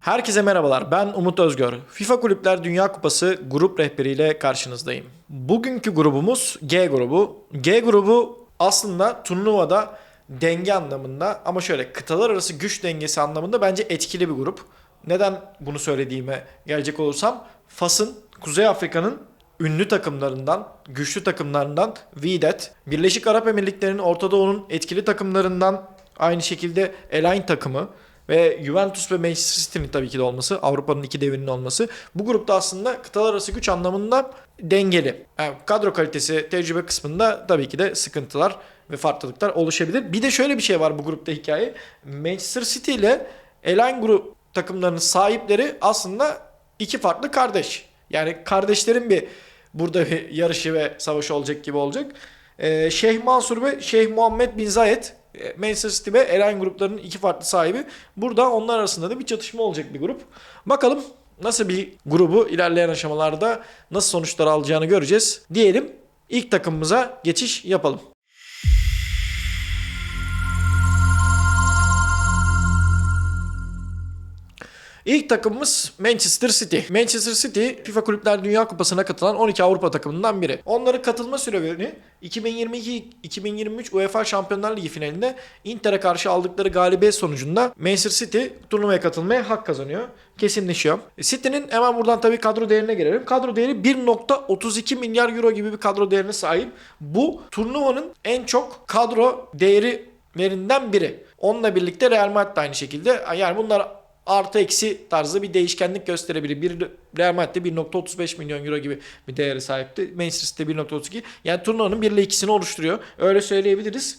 Herkese merhabalar. Ben Umut Özgör. FIFA Kulüpler Dünya Kupası grup rehberiyle karşınızdayım. Bugünkü grubumuz G grubu. G grubu aslında turnuvada denge anlamında ama şöyle kıtalar arası güç dengesi anlamında bence etkili bir grup. Neden bunu söylediğime gelecek olursam Fas'ın, Kuzey Afrika'nın ünlü takımlarından, güçlü takımlarından Wydad, Birleşik Arap Emirlikleri'nin Orta Doğu'nun etkili takımlarından aynı şekilde El Ain takımı ve Juventus ve Manchester City'nin tabii ki de olması, Avrupa'nın iki devinin olması. Bu grupta aslında kıtalar arası güç anlamında dengeli. Yani kadro kalitesi, tecrübe kısmında tabii ki de sıkıntılar ve farklılıklar oluşabilir. Bir de şöyle bir şey var bu grupta hikaye. Manchester City ile El Ain grup takımlarının sahipleri aslında iki farklı kardeş. Yani kardeşlerin bir burada bir yarışı ve savaşı olacak gibi olacak. Ee, Şeyh Mansur ve Şeyh Muhammed Bin Zayed Manchester City ve Ain gruplarının iki farklı sahibi. Burada onlar arasında da bir çatışma olacak bir grup. Bakalım nasıl bir grubu ilerleyen aşamalarda nasıl sonuçlar alacağını göreceğiz. Diyelim ilk takımımıza geçiş yapalım. İlk takımımız Manchester City. Manchester City FIFA Kulüpler Dünya Kupası'na katılan 12 Avrupa takımından biri. Onların katılma sürelerini 2022-2023 UEFA Şampiyonlar Ligi finalinde Inter'e karşı aldıkları galibiyet sonucunda Manchester City turnuvaya katılmaya hak kazanıyor. Kesinleşiyor. City'nin hemen buradan tabii kadro değerine gelelim. Kadro değeri 1.32 milyar euro gibi bir kadro değerine sahip. Bu turnuvanın en çok kadro değerilerinden biri. Onunla birlikte Real Madrid de aynı şekilde. Yani bunlar artı eksi tarzı bir değişkenlik gösterebilir. Bir Real Madrid'de 1.35 milyon euro gibi bir değeri sahipti. Manchester City 1.32. Yani turnuvanın 1 ile 2'sini oluşturuyor. Öyle söyleyebiliriz.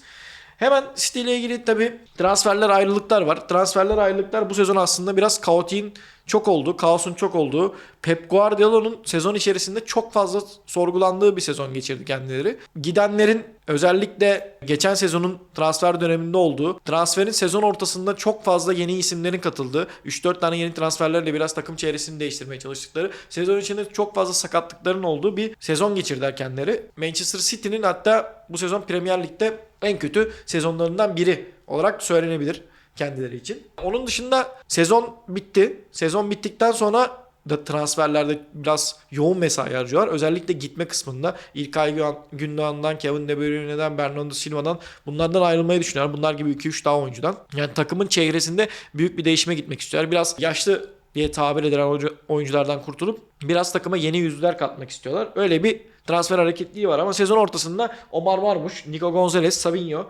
Hemen City ile ilgili tabi transferler ayrılıklar var. Transferler ayrılıklar bu sezon aslında biraz kaotiğin çok olduğu, kaosun çok olduğu, Pep Guardiola'nın sezon içerisinde çok fazla sorgulandığı bir sezon geçirdi kendileri. Gidenlerin özellikle geçen sezonun transfer döneminde olduğu, transferin sezon ortasında çok fazla yeni isimlerin katıldığı, 3-4 tane yeni transferlerle biraz takım çevresini değiştirmeye çalıştıkları, sezon içinde çok fazla sakatlıkların olduğu bir sezon geçirdiler kendileri. Manchester City'nin hatta bu sezon Premier Lig'de en kötü sezonlarından biri olarak söylenebilir kendileri için. Onun dışında sezon bitti. Sezon bittikten sonra da transferlerde biraz yoğun mesai harcıyorlar. Özellikle gitme kısmında İlkay Gün- Gündoğan'dan, Kevin De Bruyne'den, Bernardo Silva'dan bunlardan ayrılmayı düşünüyorlar. Bunlar gibi 2-3 daha oyuncudan. Yani takımın çevresinde büyük bir değişime gitmek istiyorlar. Biraz yaşlı diye tabir edilen oyuncu- oyunculardan kurtulup biraz takıma yeni yüzler katmak istiyorlar. Öyle bir transfer hareketliği var ama sezon ortasında Omar Marmuş, Nico Gonzalez, Savinho,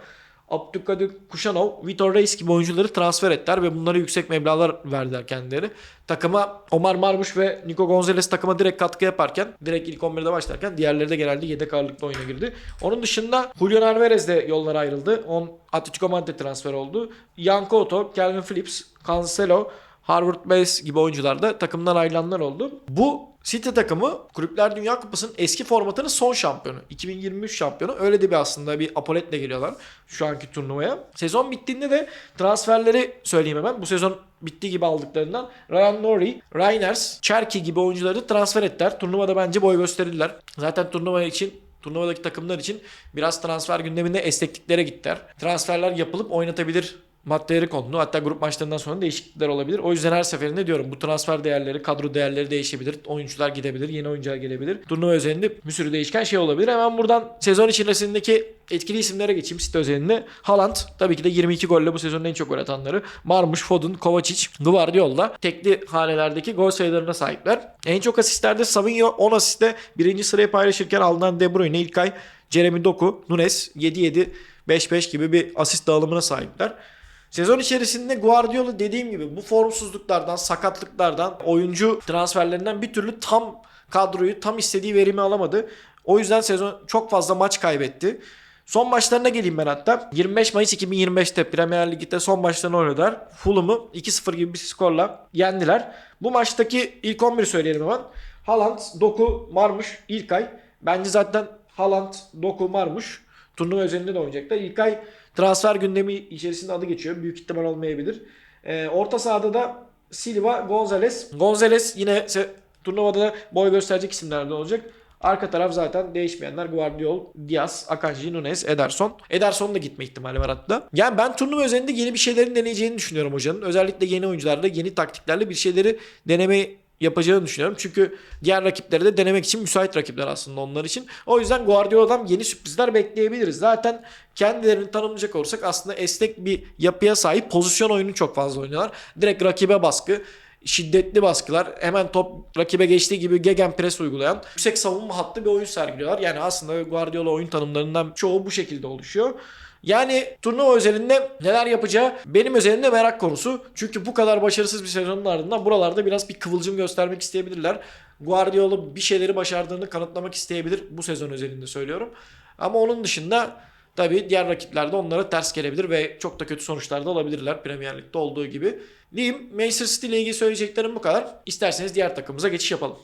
Abdülkadir Kuşanov, Vitor Reis gibi oyuncuları transfer ettiler ve bunlara yüksek meblağlar verdiler kendileri. Takıma Omar Marmuş ve Nico Gonzalez takıma direkt katkı yaparken, direkt ilk 11'de başlarken diğerleri de genelde yedek ağırlıklı oyuna girdi. Onun dışında Julian Alvarez de yollara ayrıldı. On Atletico Madrid transfer oldu. Jan Couto, Calvin Phillips, Cancelo, Harvard Bass gibi oyuncular da takımdan ayrılanlar oldu. Bu City takımı Kulüpler Dünya Kupası'nın eski formatının son şampiyonu. 2023 şampiyonu. Öyle de bir aslında bir apoletle geliyorlar şu anki turnuvaya. Sezon bittiğinde de transferleri söyleyeyim hemen. Bu sezon bittiği gibi aldıklarından Ryan Norrie, Reiners, Cherki gibi oyuncuları transfer ettiler. Turnuvada bence boy gösterdiler. Zaten turnuva için turnuvadaki takımlar için biraz transfer gündeminde esnekliklere gittiler. Transferler yapılıp oynatabilir maddeleri kondu. Hatta grup maçlarından sonra değişiklikler olabilir. O yüzden her seferinde diyorum bu transfer değerleri, kadro değerleri değişebilir. Oyuncular gidebilir, yeni oyuncular gelebilir. Turnuva özelinde bir sürü değişken şey olabilir. Hemen buradan sezon içerisindeki etkili isimlere geçeyim City özelinde. Haaland tabii ki de 22 golle bu sezonun en çok gol atanları. Marmuş, Foden, Kovacic, Guardiola tekli hanelerdeki gol sayılarına sahipler. En çok asistlerde Savinho 10 asiste birinci sırayı paylaşırken alınan De Bruyne, İlkay, Jeremy Doku, Nunes 7-7 5-5 gibi bir asist dağılımına sahipler. Sezon içerisinde Guardiola dediğim gibi bu formsuzluklardan, sakatlıklardan, oyuncu transferlerinden bir türlü tam kadroyu, tam istediği verimi alamadı. O yüzden sezon çok fazla maç kaybetti. Son maçlarına geleyim ben hatta. 25 Mayıs 2025'te Premier Lig'de son maçlarını oynadılar. Fulham'ı 2-0 gibi bir skorla yendiler. Bu maçtaki ilk 11 söyleyelim hemen. Haaland, Doku, Marmuş, İlkay. Bence zaten Haaland, Doku, Marmuş turnuva üzerinde de oynayacaklar. İlkay transfer gündemi içerisinde adı geçiyor. Büyük ihtimal olmayabilir. Ee, orta sahada da Silva, Gonzalez. Gonzalez yine se- turnuvada da boy gösterecek isimlerden olacak. Arka taraf zaten değişmeyenler Guardiol, Diaz, Akanji, Nunes, Ederson. Ederson da gitme ihtimali var hatta. Yani ben turnuva özelinde yeni bir şeylerin deneyeceğini düşünüyorum hocanın. Özellikle yeni oyuncularla, yeni taktiklerle bir şeyleri denemeyi yapacağını düşünüyorum. Çünkü diğer rakipleri de denemek için müsait rakipler aslında onlar için. O yüzden Guardiola'dan yeni sürprizler bekleyebiliriz. Zaten kendilerini tanımlayacak olursak aslında esnek bir yapıya sahip pozisyon oyunu çok fazla oynuyorlar. Direkt rakibe baskı, şiddetli baskılar, hemen top rakibe geçtiği gibi gegenpress uygulayan, yüksek savunma hattı bir oyun sergiliyorlar. Yani aslında Guardiola oyun tanımlarından çoğu bu şekilde oluşuyor. Yani turnuva özelinde neler yapacağı benim özelinde merak konusu. Çünkü bu kadar başarısız bir sezonun ardından buralarda biraz bir kıvılcım göstermek isteyebilirler. Guardiola bir şeyleri başardığını kanıtlamak isteyebilir bu sezon özelinde söylüyorum. Ama onun dışında tabii diğer rakipler de onlara ters gelebilir ve çok da kötü sonuçlar da alabilirler Premier Lig'de olduğu gibi. Diyeyim Manchester City ile ilgili söyleyeceklerim bu kadar. İsterseniz diğer takımımıza geçiş yapalım.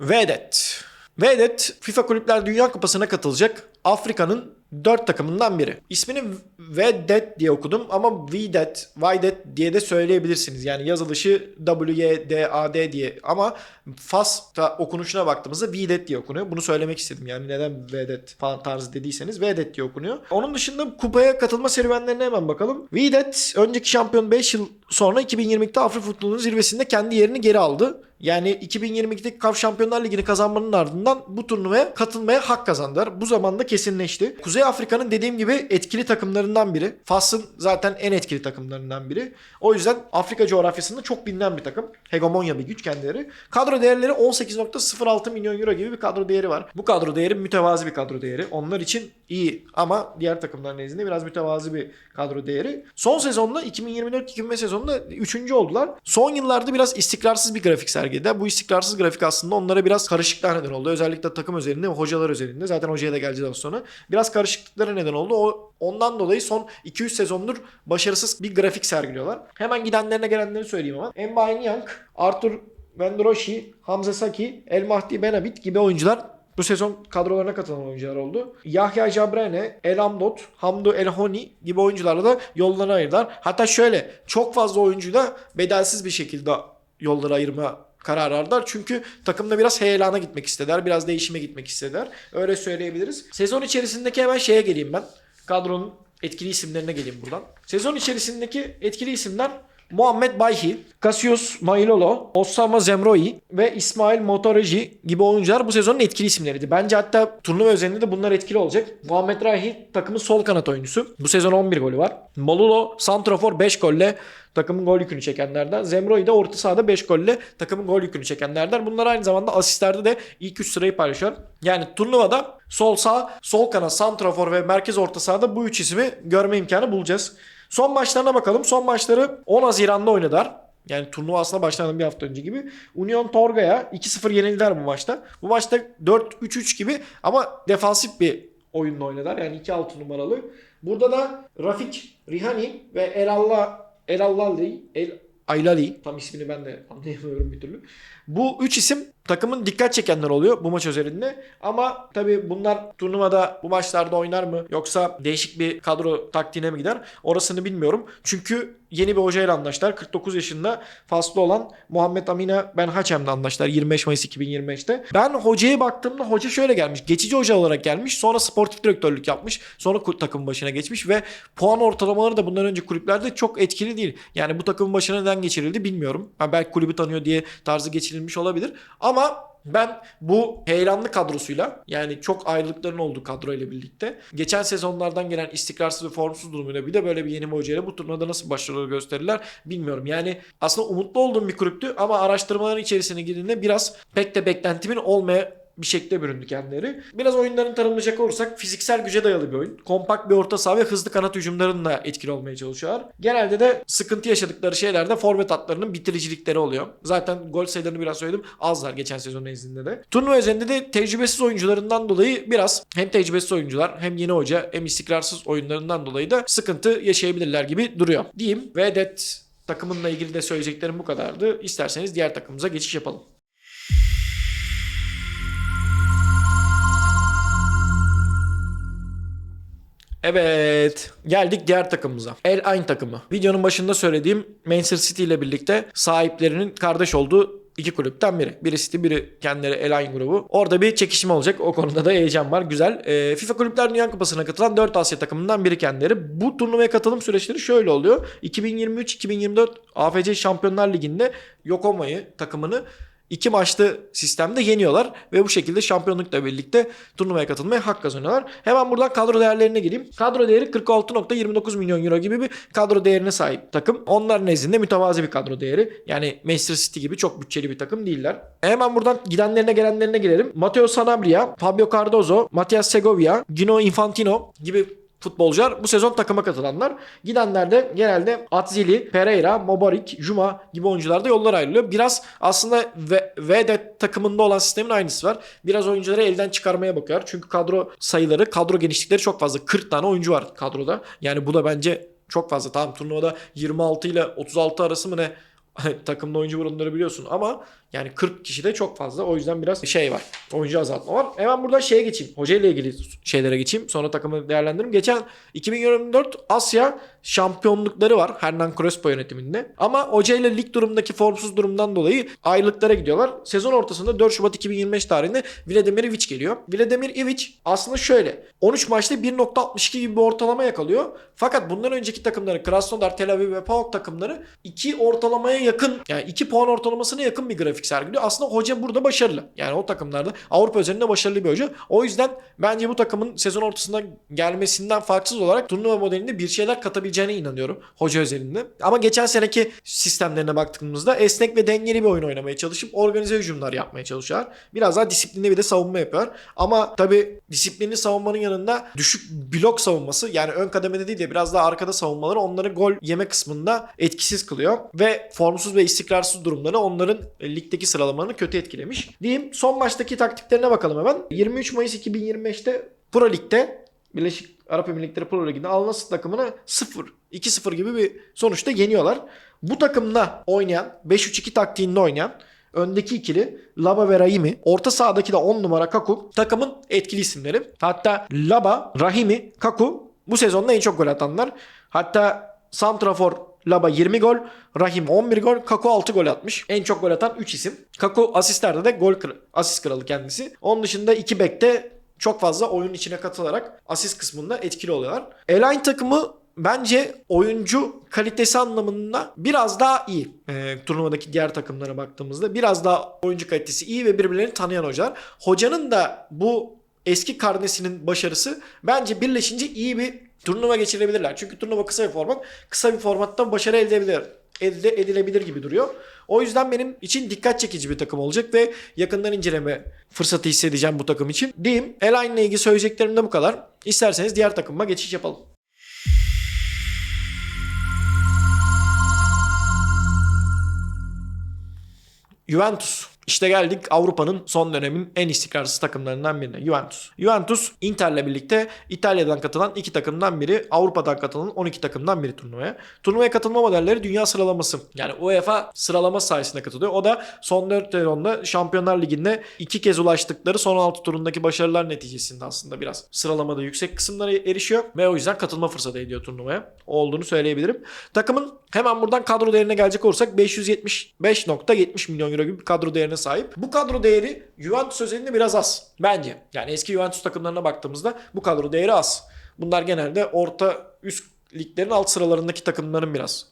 Vedet. Vedet FIFA Kulüpler Dünya Kupası'na katılacak Afrika'nın 4 takımından biri. İsmini Vedet diye okudum ama Videt, Videt diye de söyleyebilirsiniz. Yani yazılışı W-Y-D-A-D diye ama Fas'ta okunuşuna baktığımızda Videt diye okunuyor. Bunu söylemek istedim. Yani neden Vedet falan tarzı dediyseniz Vedet diye okunuyor. Onun dışında kupaya katılma serüvenlerine hemen bakalım. Videt önceki şampiyon 5 yıl sonra 2022'de Afrika futbolunun zirvesinde kendi yerini geri aldı. Yani 2022'deki CAF Şampiyonlar Ligi'ni kazanmanın ardından bu turnuvaya katılmaya hak kazandılar. Bu zamanda kesinleşti. Kuzey Afrika'nın dediğim gibi etkili takımlarından biri. Fas'ın zaten en etkili takımlarından biri. O yüzden Afrika coğrafyasında çok bilinen bir takım. Hegemonya bir güç kendileri. Kadro değerleri 18.06 milyon euro gibi bir kadro değeri var. Bu kadro değeri mütevazi bir kadro değeri. Onlar için iyi ama diğer takımların nezdinde biraz mütevazi bir kadro değeri. Son sezonda 2024-2025 sezonunda 3. oldular. Son yıllarda biraz istikrarsız bir grafik sergilediler. Bu istikrarsız grafik aslında onlara biraz karışıklığa neden oldu. Özellikle takım özelinde ve hocalar özelinde. Zaten hocaya da geleceğiz az sonra. Biraz karışıklıklara neden oldu. O Ondan dolayı son 2-3 sezondur başarısız bir grafik sergiliyorlar. Hemen gidenlerine gelenleri söyleyeyim ama. Mbaye Young, Arthur Vendroshi, Hamza Saki, El Mahdi Benabit gibi oyuncular bu sezon kadrolarına katılan oyuncular oldu. Yahya Jabrene, El Amdot, Hamdu El Honi gibi oyuncularla da yollarını ayırdılar. Hatta şöyle çok fazla oyuncuyla bedelsiz bir şekilde yolları ayırma karar aldılar. Çünkü takımda biraz heyelana gitmek istediler. Biraz değişime gitmek istediler. Öyle söyleyebiliriz. Sezon içerisindeki hemen şeye geleyim ben. Kadronun etkili isimlerine geleyim buradan. Sezon içerisindeki etkili isimler Muhammed Bayhi, Cassius Mailolo, Osama Zemroi ve İsmail Motoreji gibi oyuncular bu sezonun etkili isimleriydi. Bence hatta turnuva özelinde de bunlar etkili olacak. Muhammed Rahi takımın sol kanat oyuncusu. Bu sezon 11 golü var. Molulo Santrafor 5 golle takımın gol yükünü çekenlerden. Zemroi de orta sahada 5 golle takımın gol yükünü çekenlerden. Bunlar aynı zamanda asistlerde de ilk 3 sırayı paylaşıyor. Yani turnuvada sol sağ, sol kanat, santrafor ve merkez orta sahada bu 3 ismi görme imkanı bulacağız. Son maçlarına bakalım. Son maçları 10 Haziran'da oynadılar. Yani turnuva aslında başlamadan bir hafta önce gibi. Union Torga'ya 2-0 yenildiler bu maçta. Bu maçta 4-3-3 gibi ama defansif bir oyunla oynadılar. Yani 2-6 numaralı. Burada da Rafik Rihani ve Erallah Erallali El Aylali tam ismini ben de anlayamıyorum bir türlü. Bu üç isim takımın dikkat çekenler oluyor bu maç özelinde. Ama tabii bunlar turnuvada bu maçlarda oynar mı yoksa değişik bir kadro taktiğine mi gider? Orasını bilmiyorum. Çünkü yeni bir hocayla anlaştılar. 49 yaşında faslı olan Muhammed Amina Ben Haçem'le anlaştılar 25 Mayıs 2025'te. Ben hocaya baktığımda hoca şöyle gelmiş. Geçici hoca olarak gelmiş. Sonra sportif direktörlük yapmış. Sonra takım başına geçmiş ve puan ortalamaları da bundan önce kulüplerde çok etkili değil. Yani bu takımın başına neden geçirildi bilmiyorum. Ha, belki kulübü tanıyor diye tarzı geçirilmiş olabilir. Ama ben bu heyelanlı kadrosuyla yani çok ayrılıkların olduğu kadroyla birlikte geçen sezonlardan gelen istikrarsız ve formsuz durumuyla bir de böyle bir yeni bir hocayla bu turnuvada nasıl başarılı gösterirler bilmiyorum. Yani aslında umutlu olduğum bir kulüptü ama araştırmaların içerisine girdiğinde biraz pek de beklentimin olmaya bir şekilde büründü kendileri. Biraz oyunlarını tanımlayacak olursak fiziksel güce dayalı bir oyun. Kompakt bir orta saha ve hızlı kanat hücumlarında etkili olmaya çalışıyorlar. Genelde de sıkıntı yaşadıkları şeylerde forvet hatlarının bitiricilikleri oluyor. Zaten gol sayılarını biraz söyledim. Azlar geçen sezon nezdinde de. Turnuva üzerinde de tecrübesiz oyuncularından dolayı biraz hem tecrübesiz oyuncular hem yeni hoca hem istikrarsız oyunlarından dolayı da sıkıntı yaşayabilirler gibi duruyor. Diyeyim ve det takımınla ilgili de söyleyeceklerim bu kadardı. İsterseniz diğer takımımıza geçiş yapalım. Evet. Geldik diğer takımımıza. El Ain takımı. Videonun başında söylediğim Manchester City ile birlikte sahiplerinin kardeş olduğu iki kulüpten biri. Biri City, biri kendileri El Ain grubu. Orada bir çekişme olacak. O konuda da heyecan var. Güzel. Ee, FIFA Kulüpler Dünya Kupası'na katılan 4 Asya takımından biri kendileri. Bu turnuvaya katılım süreçleri şöyle oluyor. 2023-2024 AFC Şampiyonlar Ligi'nde Yokoma'yı takımını iki maçlı sistemde yeniyorlar ve bu şekilde şampiyonlukla birlikte turnuvaya katılmaya hak kazanıyorlar. Hemen buradan kadro değerlerine gireyim. Kadro değeri 46.29 milyon euro gibi bir kadro değerine sahip takım. Onlar nezdinde mütevazi bir kadro değeri. Yani Manchester City gibi çok bütçeli bir takım değiller. Hemen buradan gidenlerine gelenlerine gelelim. Matteo Sanabria, Fabio Cardozo, Matias Segovia, Gino Infantino gibi futbolcular bu sezon takıma katılanlar. Gidenler de genelde Atzili, Pereira, Mobarik, Juma gibi oyuncular da yollar ayrılıyor. Biraz aslında V- takımında olan sistemin aynısı var. Biraz oyuncuları elden çıkarmaya bakıyor. Çünkü kadro sayıları, kadro genişlikleri çok fazla. 40 tane oyuncu var kadroda. Yani bu da bence çok fazla. Tamam turnuvada 26 ile 36 arası mı ne takımda oyuncu burunları biliyorsun ama yani 40 kişi de çok fazla. O yüzden biraz şey var. Oyuncu azaltma var. Hemen buradan şeye geçeyim. Hoca ile ilgili şeylere geçeyim. Sonra takımı değerlendiririm. Geçen 2024 Asya şampiyonlukları var. Hernan Crespo yönetiminde. Ama hoca ile lig durumundaki formsuz durumdan dolayı ayrılıklara gidiyorlar. Sezon ortasında 4 Şubat 2025 tarihinde Vladimir Ivic geliyor. Vladimir Ivic aslında şöyle. 13 maçta 1.62 gibi bir ortalama yakalıyor. Fakat bundan önceki takımları Krasnodar, Tel Aviv ve PAOK takımları 2 ortalamaya yakın yani 2 puan ortalamasına yakın bir grafik sergiliyor. Aslında hoca burada başarılı. Yani o takımlarda Avrupa özelinde başarılı bir hoca. O yüzden bence bu takımın sezon ortasında gelmesinden farksız olarak turnuva modelinde bir şeyler katabileceğine inanıyorum. Hoca özelinde. Ama geçen seneki sistemlerine baktığımızda esnek ve dengeli bir oyun oynamaya çalışıp organize hücumlar yapmaya çalışıyorlar. Biraz daha disiplinli bir de savunma yapıyor. Ama tabi disiplinli savunmanın yanında düşük blok savunması yani ön kademede değil de biraz daha arkada savunmaları onları gol yeme kısmında etkisiz kılıyor. Ve formsuz ve istikrarsız durumları onların e, ligdeki sıralamalarını kötü etkilemiş. Diyeyim son maçtaki taktiklerine bakalım hemen. 23 Mayıs 2025'te Pro Lig'de Birleşik Arap Emirlikleri Pro Ligi'nde Al Nassr takımını 0 2-0 gibi bir sonuçta yeniyorlar. Bu takımda oynayan 5-3-2 taktiğinde oynayan öndeki ikili Laba ve Rahimi. Orta sahadaki de 10 numara Kaku. Takımın etkili isimleri. Hatta Laba, Rahimi, Kaku bu sezonda en çok gol atanlar. Hatta Santrafor Laba 20 gol, Rahim 11 gol, Kaku 6 gol atmış. En çok gol atan 3 isim. Kaku asistlerde de gol kır- asist kralı kendisi. Onun dışında 2 bekte çok fazla oyunun içine katılarak asist kısmında etkili oluyorlar. Elaine takımı bence oyuncu kalitesi anlamında biraz daha iyi. Ee, turnuvadaki diğer takımlara baktığımızda biraz daha oyuncu kalitesi iyi ve birbirlerini tanıyan hocalar. Hocanın da bu eski karnesinin başarısı bence birleşince iyi bir turnuva geçirebilirler. Çünkü turnuva kısa bir format. Kısa bir formattan başarı elde edilebilir, elde edilebilir gibi duruyor. O yüzden benim için dikkat çekici bir takım olacak ve yakından inceleme fırsatı hissedeceğim bu takım için. Diyeyim. Elaine ile ilgili söyleyeceklerim de bu kadar. İsterseniz diğer takıma geçiş yapalım. Juventus. İşte geldik Avrupa'nın son dönemin en istikrarsız takımlarından birine. Juventus. Juventus Inter'le birlikte İtalya'dan katılan iki takımdan biri, Avrupa'dan katılan 12 takımdan biri turnuvaya. Turnuvaya katılma modelleri dünya sıralaması. Yani UEFA sıralama sayesinde katılıyor. O da son 4 sezonda Şampiyonlar Ligi'nde iki kez ulaştıkları son 6 turundaki başarılar neticesinde aslında biraz sıralamada yüksek kısımlara erişiyor ve o yüzden katılma fırsatı ediyor turnuvaya. O olduğunu söyleyebilirim. Takımın hemen buradan kadro değerine gelecek olursak 575.70 milyon euro gibi bir kadro değerine sahip. Bu kadro değeri Juventus özelinde biraz az. Bence. Yani eski Juventus takımlarına baktığımızda bu kadro değeri az. Bunlar genelde orta üst liglerin alt sıralarındaki takımların biraz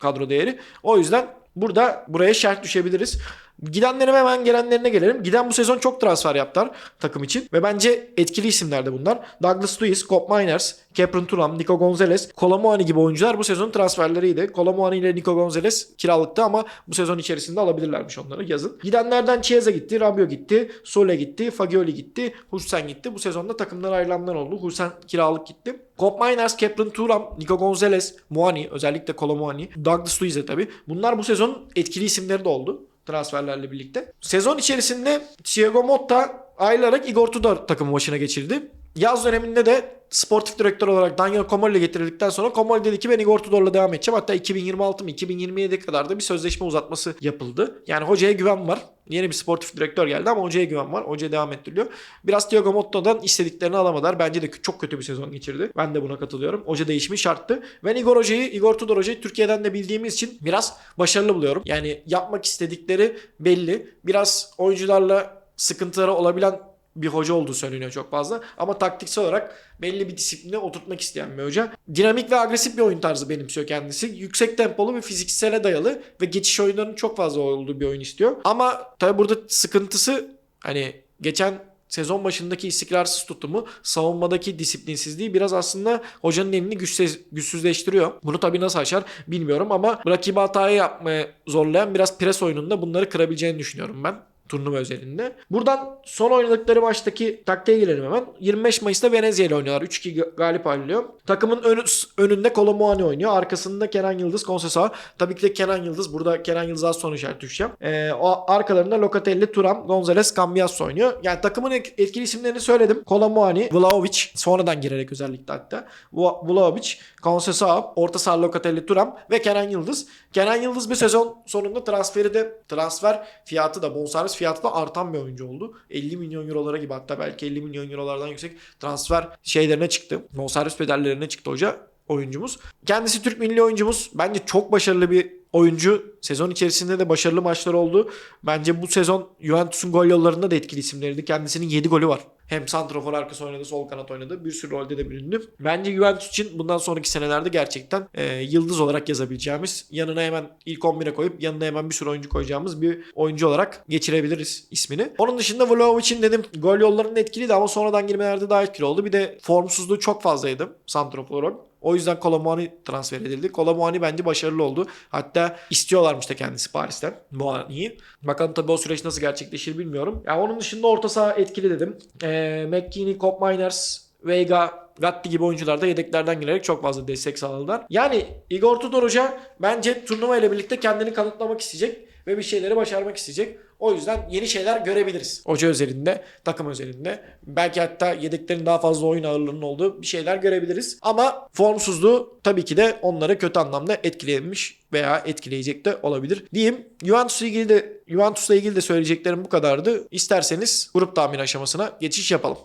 kadro değeri. O yüzden burada buraya şart düşebiliriz. Gidenlere hemen gelenlerine gelelim. Giden bu sezon çok transfer yaptılar takım için. Ve bence etkili isimler de bunlar. Douglas Luiz, Cop Miners, Kepren Turam, Nico Gonzalez, Kolomuani gibi oyuncular bu sezon transferleriydi. Kolomuani ile Nico Gonzalez kiralıktı ama bu sezon içerisinde alabilirlermiş onları yazın. Gidenlerden Chiesa gitti, Rabiot gitti, Sole gitti, Fagioli gitti, Hursen gitti. Bu sezonda takımdan ayrılanlar oldu. Hursen kiralık gitti. Cop Miners, Kepren Turam, Nico Gonzalez, Muani özellikle Kolomuani, Douglas Luiz'e tabii. Bunlar bu sezon etkili isimleri de oldu transferlerle birlikte. Sezon içerisinde Thiago Motta ayrılarak Igor Tudor takımı başına geçirdi. Yaz döneminde de sportif direktör olarak Daniel Comolli getirildikten sonra Comolli dedi ki ben Igor Tudor'la devam edeceğim. Hatta 2026 mı 2027'ye kadar da bir sözleşme uzatması yapıldı. Yani hocaya güven var. Yeni bir sportif direktör geldi ama hocaya güven var. Hocaya devam ettiriliyor. Biraz Thiago Motto'dan istediklerini alamadılar. Bence de çok kötü bir sezon geçirdi. Ben de buna katılıyorum. Hoca değişimi şarttı. Ben Igor Hoca'yı, Igor Tudor Hoca'yı Türkiye'den de bildiğimiz için biraz başarılı buluyorum. Yani yapmak istedikleri belli. Biraz oyuncularla sıkıntıları olabilen bir hoca olduğu söyleniyor çok fazla. Ama taktiksel olarak belli bir disipline oturtmak isteyen bir hoca. Dinamik ve agresif bir oyun tarzı benimsiyor kendisi. Yüksek tempolu ve fiziksele dayalı ve geçiş oyunlarının çok fazla olduğu bir oyun istiyor. Ama tabi burada sıkıntısı hani geçen sezon başındaki istikrarsız tutumu, savunmadaki disiplinsizliği biraz aslında hocanın elini güçsüz, güçsüzleştiriyor. Bunu tabii nasıl aşar bilmiyorum ama rakibi hatayı yapmaya zorlayan biraz pres oyununda bunları kırabileceğini düşünüyorum ben turnuva özelinde. Buradan son oynadıkları maçtaki taktiğe gelelim hemen. 25 Mayıs'ta Venezia ile oynuyorlar. 3-2 galip ayrılıyor. Takımın önü, önünde Kolomuani oynuyor. Arkasında Kenan Yıldız, Konsesa. Tabii ki de Kenan Yıldız. Burada Kenan Yıldız'a sonra işaret düşeceğim. Ee, o arkalarında Locatelli, Turam, Gonzalez, Cambiasso oynuyor. Yani takımın etkili isimlerini söyledim. Kolomuani, Vlahovic. Sonradan girerek özellikle hatta. Vlahovic, Konsesa, orta saha Locatelli, Turam ve Kenan Yıldız. Kenan Yıldız bir sezon sonunda transferi de transfer fiyatı da bonservis fiyatı da artan bir oyuncu oldu. 50 milyon eurolara gibi hatta belki 50 milyon eurolardan yüksek transfer şeylerine çıktı. Bonservis bedellerine çıktı hoca oyuncumuz. Kendisi Türk milli oyuncumuz. Bence çok başarılı bir oyuncu. Sezon içerisinde de başarılı maçlar oldu. Bence bu sezon Juventus'un gol yollarında da etkili isimleriydi. Kendisinin 7 golü var. Hem santrafor arkası oynadı, sol kanat oynadı. Bir sürü rolde de büründü. Bence Juventus için bundan sonraki senelerde gerçekten e, yıldız olarak yazabileceğimiz, yanına hemen ilk 11'e koyup yanına hemen bir sürü oyuncu koyacağımız bir oyuncu olarak geçirebiliriz ismini. Onun dışında Vlahovic'in dedim gol yollarının etkiliydi ama sonradan girmelerde daha etkili oldu. Bir de formsuzluğu çok fazlaydı santrafor o yüzden Kolomuani transfer edildi. Kolomuani bence başarılı oldu. Hatta istiyorlarmış da kendisi Paris'ten Muani'yi. Bakalım tabii o süreç nasıl gerçekleşir bilmiyorum. Ya onun dışında orta saha etkili dedim. Ee, McKinney, Cop Miners, Veiga, Gatti gibi oyuncular da yedeklerden girerek çok fazla destek sağladılar. Yani Igor Tudor Hoca bence turnuva ile birlikte kendini kanıtlamak isteyecek ve bir şeyleri başarmak isteyecek. O yüzden yeni şeyler görebiliriz. Hoca özelinde, takım özelinde. Belki hatta yedeklerin daha fazla oyun ağırlığının olduğu bir şeyler görebiliriz. Ama formsuzluğu tabii ki de onları kötü anlamda etkilemiş veya etkileyecek de olabilir. Diyeyim Juventus'la ilgili de Juventus'la ilgili de söyleyeceklerim bu kadardı. İsterseniz grup tahmin aşamasına geçiş yapalım.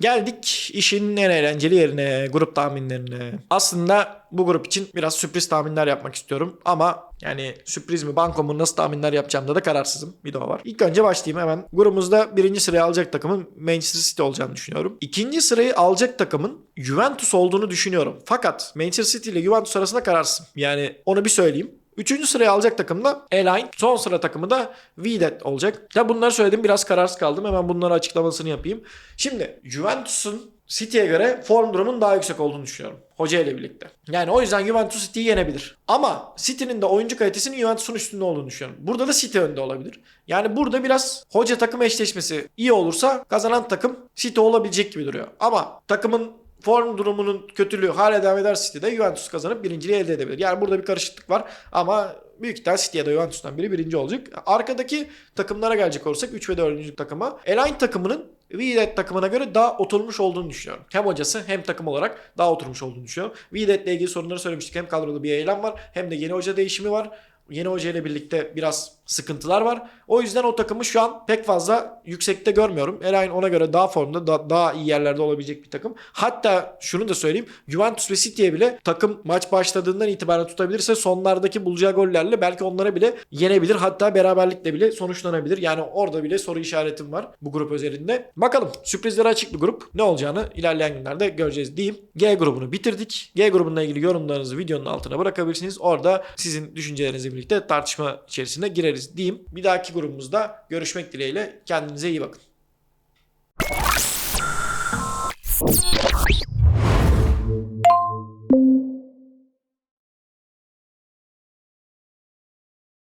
Geldik işin en eğlenceli yerine, grup tahminlerine. Aslında bu grup için biraz sürpriz tahminler yapmak istiyorum. Ama yani sürpriz mi, banko mu, nasıl tahminler yapacağımda da kararsızım. Bir de o var. İlk önce başlayayım hemen. Grubumuzda birinci sırayı alacak takımın Manchester City olacağını düşünüyorum. İkinci sırayı alacak takımın Juventus olduğunu düşünüyorum. Fakat Manchester City ile Juventus arasında kararsızım. Yani onu bir söyleyeyim. Üçüncü sıraya alacak takım da Align. Son sıra takımı da Videt olacak. Ya bunları söyledim biraz kararsız kaldım. Hemen bunların açıklamasını yapayım. Şimdi Juventus'un City'ye göre form durumunun daha yüksek olduğunu düşünüyorum. Hoca ile birlikte. Yani o yüzden Juventus City'yi yenebilir. Ama City'nin de oyuncu kalitesinin Juventus'un üstünde olduğunu düşünüyorum. Burada da City önde olabilir. Yani burada biraz hoca takım eşleşmesi iyi olursa kazanan takım City olabilecek gibi duruyor. Ama takımın form durumunun kötülüğü hala devam eder City'de Juventus kazanıp birinciliği elde edebilir. Yani burada bir karışıklık var ama büyük ihtimal City ya da Juventus'tan biri birinci olacak. Arkadaki takımlara gelecek olursak 3 ve 4. takıma. Elaine takımının Videt takımına göre daha oturmuş olduğunu düşünüyorum. Hem hocası hem takım olarak daha oturmuş olduğunu düşünüyorum. Videt'le ilgili sorunları söylemiştik. Hem kadroda bir eylem var hem de yeni hoca değişimi var. Yeni hoca ile birlikte biraz sıkıntılar var. O yüzden o takımı şu an pek fazla yüksekte görmüyorum. Elaine ona göre daha formda, da, daha iyi yerlerde olabilecek bir takım. Hatta şunu da söyleyeyim. Juventus ve City'ye bile takım maç başladığından itibaren tutabilirse sonlardaki bulacağı gollerle belki onlara bile yenebilir. Hatta beraberlikle bile sonuçlanabilir. Yani orada bile soru işaretim var bu grup özelinde. Bakalım sürprizlere açık bir grup. Ne olacağını ilerleyen günlerde göreceğiz diyeyim. G grubunu bitirdik. G grubunla ilgili yorumlarınızı videonun altına bırakabilirsiniz. Orada sizin düşüncelerinizle birlikte tartışma içerisine gireriz ederiz diyeyim. Bir dahaki grubumuzda görüşmek dileğiyle. Kendinize iyi bakın.